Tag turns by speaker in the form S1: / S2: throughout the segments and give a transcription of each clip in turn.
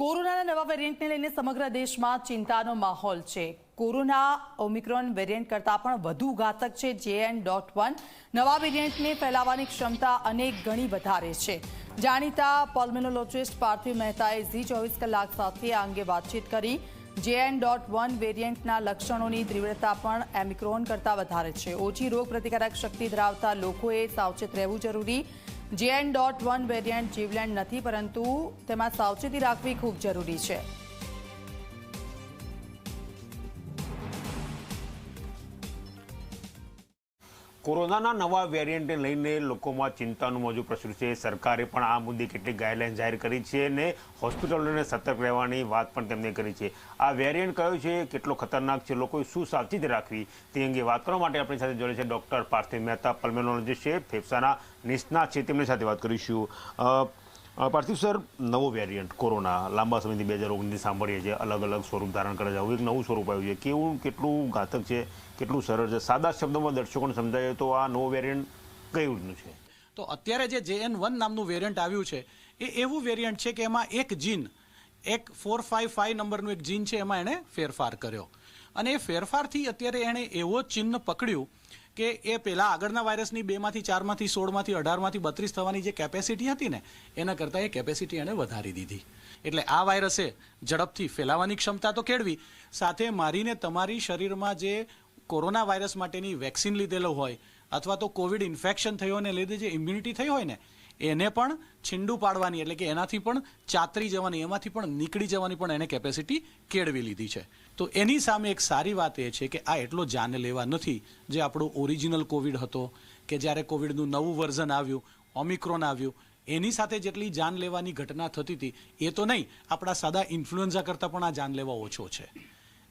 S1: કોરોનાના નવા વેરિયન્ટને લઈને સમગ્ર દેશમાં ચિંતાનો માહોલ છે. કોરોના ઓમિક્રોન વેરિયન્ટ કરતાં પણ વધુ ઘાતક છે. જેએન ડોટ વન નવા વેરિયન્ટને ફેલાવવાની ક્ષમતા અનેક ગણી વધારે છે. જાણીતા પોલ્મેનોલોજિસ્ટ પાર્થિવ મહેતાએ ઝી ચોવીસ કલાક સાથે આ અંગે વાતચીત કરી. જેએન ડોટ વન વેરિયન્ટના લક્ષણોની તીવ્રતા પણ એમિક્રોન કરતાં વધારે છે. ઓછી રોગ પ્રતિકારક શક્તિ ધરાવતા લોકોએ સાવચેત રહેવું જરૂરી. જેએન ડોટ વન વેરિયન્ટ જીવલેન્ડ નથી પરંતુ તેમાં સાવચેતી રાખવી ખૂબ જરૂરી છે.
S2: કોરોનાના નવા વેરિયન્ટને લઈને લોકોમાં ચિંતાનું મોજું પ્રસર્યું છે. સરકારે પણ આ મુદ્દે કેટલીક ગાઈડલાઇન જાહેર કરી છે અને હોસ્પિટલોને સતર્ક રહેવાની વાત પણ તેમણે કરી છે. આ વેરિયન્ટ કયો છે? કેટલો ખતરનાક છે? લોકોએ શું સાવચેતી રાખવી? તે અંગે વાત કરવા માટે આપણી સાથે જોડે છે ડૉક્ટર પાર્થિવ મહેતા, પલ્મેનોલોજીસ્ટ છે, ફેફસાના નિષ્ણાત છે. તેમની સાથે વાત કરીશું. પાર્થિવ સર, નવો વેરિયન્ટ કોરોના. લાંબા સમયથી બે હજાર ઓગણીસ સાંભળીએ છીએ. અલગ અલગ સ્વરૂપ ધારણ કરે છે. હવે એક નવું સ્વરૂપ આવ્યું છે. કેવું, કેટલું ઘાતક છે? કેટલું સરળ છે? સાદા શબ્દોમાં દર્શકોને સમજાય તો આ નવો વેરિયન્ટ કઈ રીતનું છે?
S3: તો અત્યારે જે જે એન વન નામનું વેરિયન્ટ આવ્યું છે, એ એવું વેરિયન્ટ છે કે એમાં એક જીન એક ફોર ફાઇવ ફાઇવ નંબરનું એક જીન છે, એમાં એણે ફેરફાર કર્યો. અને એ ફેરફારથી અત્યારે એણે એવો ચિહ્ન પકડ્યું કે એ પહેલાં આગળના વાયરસની બેમાંથી, ચારમાંથી, સોળમાંથી, અઢારમાંથી, બત્રીસ થવાની જે કેપેસિટી હતી ને, એના કરતાં એ કેપેસિટી એણે વધારી દીધી. એટલે આ વાયરસે ઝડપથી ફેલાવાની ક્ષમતા તો કેળવી. સાથે મારીને તમારી શરીરમાં જે કોરોના વાયરસ માટેની વેક્સિન લીધેલો હોય, અથવા તો કોવિડ ઇન્ફેક્શન થયોને લીધે જે ઇમ્યુનિટી થઈ હોય ને એને પણ છીંડું પાડવાની, એટલે કે એનાથી પણ ચાતરી જવાની, એમાંથી પણ નીકળી જવાની પણ એને કેપેસિટી કેળવી લીધી છે. તો એની સામે એક સારી વાત એ છે કે આ એટલો જાને લેવા નથી જે આપણો ઓરિજિનલ કોવિડ હતો, કે જ્યારે કોવિડનું નવું વર્ઝન આવ્યું ઓમિક્રોન આવ્યું, એની સાથે જેટલી જાન લેવાની ઘટના થતી હતી, એ તો નહીં, આપણા સાદા ઇન્ફ્લુએન્ઝા કરતાં પણ આ જાન લેવા ઓછો છે.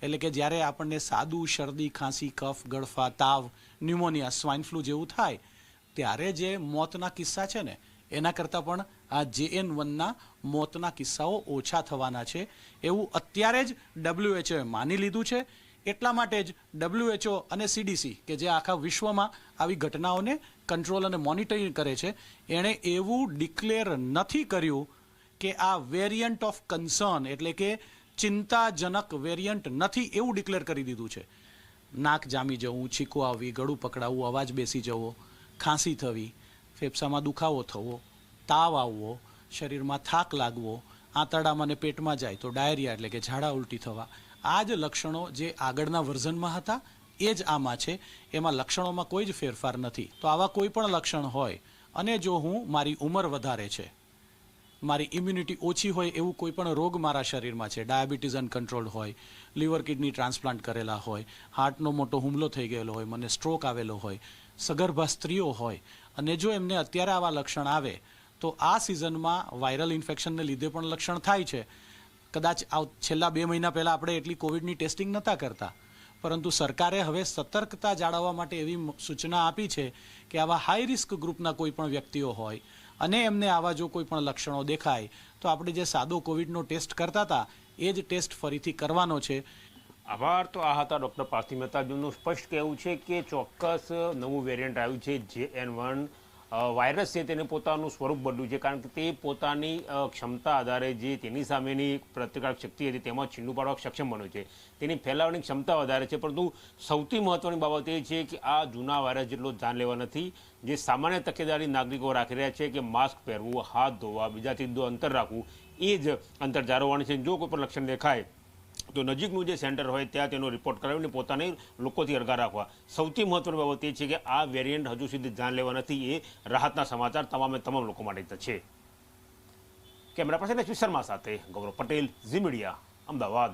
S3: એટલે કે જ્યારે આપણને સાદું, શરદી, ખાંસી, કફ, ગળફા, તાવ ન્યુમોનિયા સ્વાઇન ફ્લૂ જેવું થાય, ત્યારે જે મોતના કિસ્સા છે ને એના કરતાં પણ આ જે એન વનના મોતના કિસ્સાઓ ઓછા થવાના છે. એવું અત્યારે જ ડબ્લ્યુએચઓએ માની લીધું છે. એટલા માટે જ ડબ્લ્યુએચઓ અને સીડીસી કે જે આખા વિશ્વમાં આવી ઘટનાઓને કંટ્રોલ અને મોનિટરિંગ કરે છે, એણે એવું ડિક્લેર નથી કર્યું કે આ વેરિયન્ટ ઓફ કન્સર્ન એટલે કે ચિંતાજનક વેરિયન્ટ નથી એવું ડિક્લેર કરી દીધું છે. નાક જામી જવું, છીકો આવવી, ગળું પકડાવવું, અવાજ બેસી જવો, ખાંસી થવી ફેફસામાં દુખાવો થવો, તાવ આવવો, શરીરમાં થાક લાગવો આંતરડામાં ને પેટમાં જાય તો ડાયરિયા એટલે કે ઝાડા ઉલટી થવા, આ જ લક્ષણો જે આગળના વર્ઝનમાં હતા, એ જ આમાં છે. એમાં લક્ષણોમાં કોઈ જ ફેરફાર નથી. તો આવા કોઈ પણ લક્ષણ હોય, અને જો હું મારી ઉંમર વધારે છે, મારી ઇમ્યુનિટી ઓછી હોય એવું કોઈ પણ રોગ મારા શરીરમાં છે, ડાયાબિટીસ અનકન્ટ્રોલ્ડ હોય લીવર કિડની ટ્રાન્સપ્લાન્ટ કરેલા હોય હાર્ટનો મોટો હુમલો થઈ ગયેલો હોય, મને સ્ટ્રોક આવેલો હોય સગર્ભા સ્ત્રીઓ હોય અને જો એમને અત્યારે આવા લક્ષણ આવે, તો આ સિઝનમાં વાયરલ ઇન્ફેક્શનને લીધે પણ લક્ષણ થાય છે. કદાચ છેલ્લા બે મહિના પહેલાં આપણે એટલી કોવિડની ટેસ્ટિંગ નહોતા કરતા. પરંતુ સરકારે હવે સતર્કતા જાળવવા માટે એવી સૂચના આપી છે કે આવા હાઈ રિસ્ક ગ્રુપના કોઈ પણ વ્યક્તિઓ હોય અને એમને આવા જો કોઈ પણ લક્ષણો દેખાય, તો આપણે જે સાદો કોવિડનો ટેસ્ટ કરતા હતા, એ જ ટેસ્ટ ફરીથી કરવાનો છે.
S2: આભાર. તો આ હતા ડૉક્ટર પાર્થિવ મહેતાજીનું સ્પષ્ટ કહેવું છે કે ચોક્કસ નવું વેરિયન્ટ આવ્યું છે જે એન વન વાયરસ છે તેને પોતાનું સ્વરૂપ બદલ્યું છે. કારણ કે તે પોતાની ક્ષમતા આધારે જે તેની સામેની પ્રતિકારક શક્તિ હતી તેમાં છીંડું પાડવા સક્ષમ બન્યું છે. તેની ફેલાવવાની ક્ષમતા વધારે છે. પરંતુ સૌથી મહત્વની બાબત એ છે કે આ જૂના વાયરસ જેટલો જાનલેવા નથી, જે સામાન્ય તકેદારી નાગરિકો રાખી રહ્યા છે કે માસ્ક પહેરવું, હાથ ધોવા, બીજાથી દો અંતર રાખવું, એ જ અંતર જાળવવાનું છે. જો કોઈ પણ લક્ષણ દેખાય તો નજીકનું જે સેન્ટર હોય ત્યાં તેનો રિપોર્ટ કરાવીને પોતાને લોકોથી અળગા રાખવા. સૌથી મહત્વની બાબત એ છે કે આ વેરિયન્ટ હજુ સુધી ધ્યાન લેવા નથી, એ રાહતના સમાચાર તમામે તમામ લોકો માટે છે. કેમેરા પર્સન એચ શર્મા સાથે ગૌરવ પટેલ, ઝી મીડિયા, અમદાવાદ.